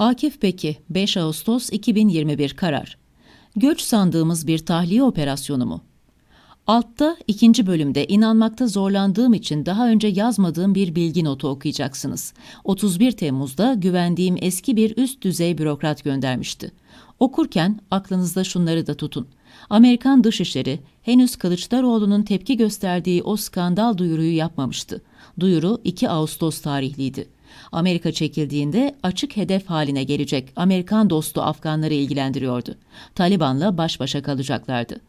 Akif Beki, 5 Ağustos 2021 karar. Göç sandığımız bir tahliye operasyonu mu? Altta ikinci bölümde inanmakta zorlandığım için daha önce yazmadığım bir bilgi notu okuyacaksınız. 31 Temmuz'da güvendiğim eski bir üst düzey bürokrat göndermişti. Okurken aklınızda şunları da tutun. Amerikan Dışişleri henüz Kılıçdaroğlu'nun tepki gösterdiği o skandal duyuruyu yapmamıştı. Duyuru 2 Ağustos tarihliydi. Amerika çekildiğinde açık hedef haline gelecek Amerikan dostu Afganları ilgilendiriyordu. Taliban'la baş başa kalacaklardı.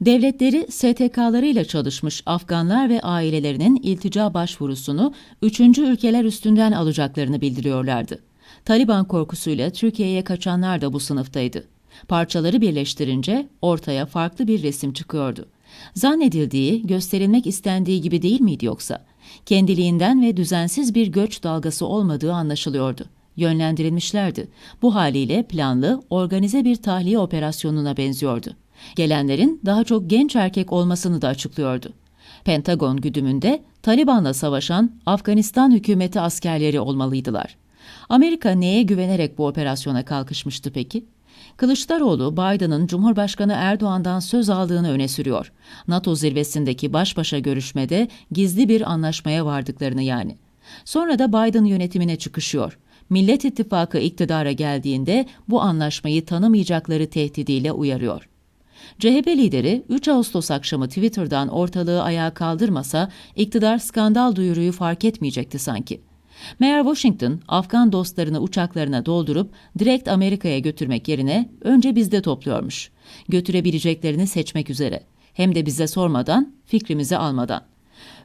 Devletleri STK'larıyla çalışmış Afganlar ve ailelerinin iltica başvurusunu üçüncü ülkeler üstünden alacaklarını bildiriyorlardı. Taliban korkusuyla Türkiye'ye kaçanlar da bu sınıftaydı. Parçaları birleştirince ortaya farklı bir resim çıkıyordu. Zannedildiği, gösterilmek istendiği gibi değil miydi yoksa? Kendiliğinden ve düzensiz bir göç dalgası olmadığı anlaşılıyordu. Yönlendirilmişlerdi. Bu haliyle planlı, organize bir tahliye operasyonuna benziyordu. Gelenlerin daha çok genç erkek olmasını da açıklıyordu. Pentagon güdümünde Taliban'la savaşan Afganistan hükümeti askerleri olmalıydılar. Amerika neye güvenerek bu operasyona kalkışmıştı peki? Kılıçdaroğlu, Biden'ın Cumhurbaşkanı Erdoğan'dan söz aldığını öne sürüyor. NATO zirvesindeki baş başa görüşmede gizli bir anlaşmaya vardıklarını yani. Sonra da Biden yönetimine çıkışıyor. Millet İttifakı iktidara geldiğinde bu anlaşmayı tanımayacakları tehdidiyle uyarıyor. CHP lideri 3 Ağustos akşamı Twitter'dan ortalığı ayağa kaldırmasa iktidar skandal duyuruyu fark etmeyecekti sanki. Meğer Washington, Afgan dostlarını uçaklarına doldurup direkt Amerika'ya götürmek yerine önce bizde topluyormuş. Götürebileceklerini seçmek üzere. Hem de bize sormadan, fikrimizi almadan.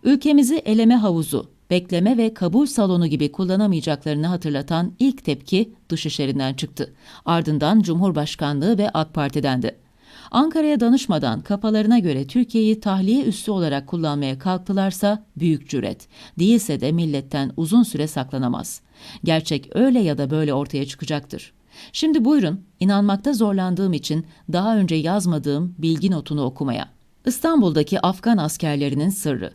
Ülkemizi eleme havuzu, bekleme ve kabul salonu gibi kullanamayacaklarını hatırlatan ilk tepki dışişlerinden çıktı. Ardından Cumhurbaşkanlığı ve AK Parti'den de. Ankara'ya danışmadan kafalarına göre Türkiye'yi tahliye üssü olarak kullanmaya kalktılarsa büyük cüret. Değilse de milletten uzun süre saklanamaz. Gerçek öyle ya da böyle ortaya çıkacaktır. Şimdi buyurun, inanmakta zorlandığım için daha önce yazmadığım bilgi notunu okumaya. İstanbul'daki Afgan askerlerinin sırrı.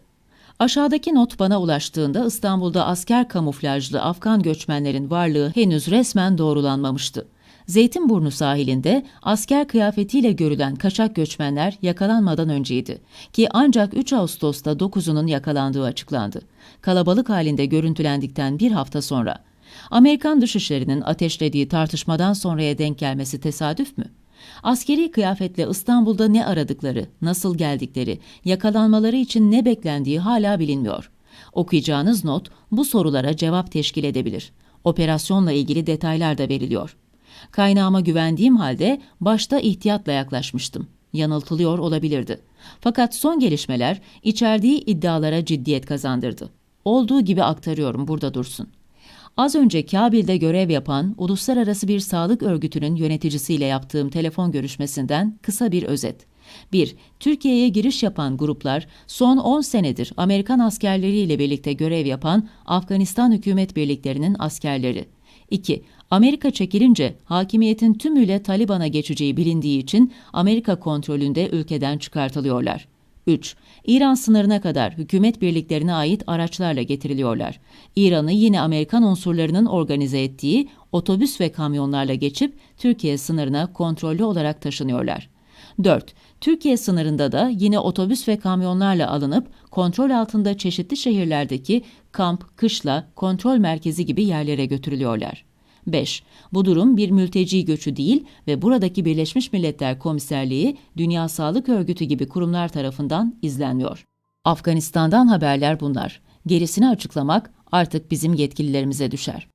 Aşağıdaki not bana ulaştığında İstanbul'da asker kamuflajlı Afgan göçmenlerin varlığı henüz resmen doğrulanmamıştı. Zeytinburnu sahilinde asker kıyafetiyle görülen kaçak göçmenler yakalanmadan önceydi ki ancak 3 Ağustos'ta 9'unun yakalandığı açıklandı. Kalabalık halinde görüntülendikten bir hafta sonra. Amerikan Dışişleri'nin ateşlediği tartışmadan sonraya denk gelmesi tesadüf mü? Askeri kıyafetle İstanbul'da ne aradıkları, nasıl geldikleri, yakalanmaları için ne beklendiği hala bilinmiyor. Okuyacağınız not bu sorulara cevap teşkil edebilir. Operasyonla ilgili detaylar da veriliyor. Kaynağıma güvendiğim halde başta ihtiyatla yaklaşmıştım. Yanıltılıyor olabilirdi. Fakat son gelişmeler içerdiği iddialara ciddiyet kazandırdı. Olduğu gibi aktarıyorum burada dursun. Az önce Kabil'de görev yapan uluslararası bir sağlık örgütünün yöneticisiyle yaptığım telefon görüşmesinden kısa bir özet. 1. Türkiye'ye giriş yapan gruplar son 10 senedir Amerikan askerleriyle birlikte görev yapan Afganistan hükümet birliklerinin askerleri. 2. Amerika çekilince hakimiyetin tümüyle Taliban'a geçeceği bilindiği için Amerika kontrolünde ülkeden çıkartılıyorlar. 3. İran sınırına kadar hükümet birliklerine ait araçlarla getiriliyorlar. İran'ı yine Amerikan unsurlarının organize ettiği otobüs ve kamyonlarla geçip Türkiye sınırına kontrollü olarak taşınıyorlar. 4. Türkiye sınırında da yine otobüs ve kamyonlarla alınıp kontrol altında çeşitli şehirlerdeki kamp, kışla, kontrol merkezi gibi yerlere götürülüyorlar. 5. Bu durum bir mülteci göçü değil ve buradaki Birleşmiş Milletler Komiserliği, Dünya Sağlık Örgütü gibi kurumlar tarafından izlenmiyor. Afganistan'dan haberler bunlar. Gerisini açıklamak artık bizim yetkililerimize düşer.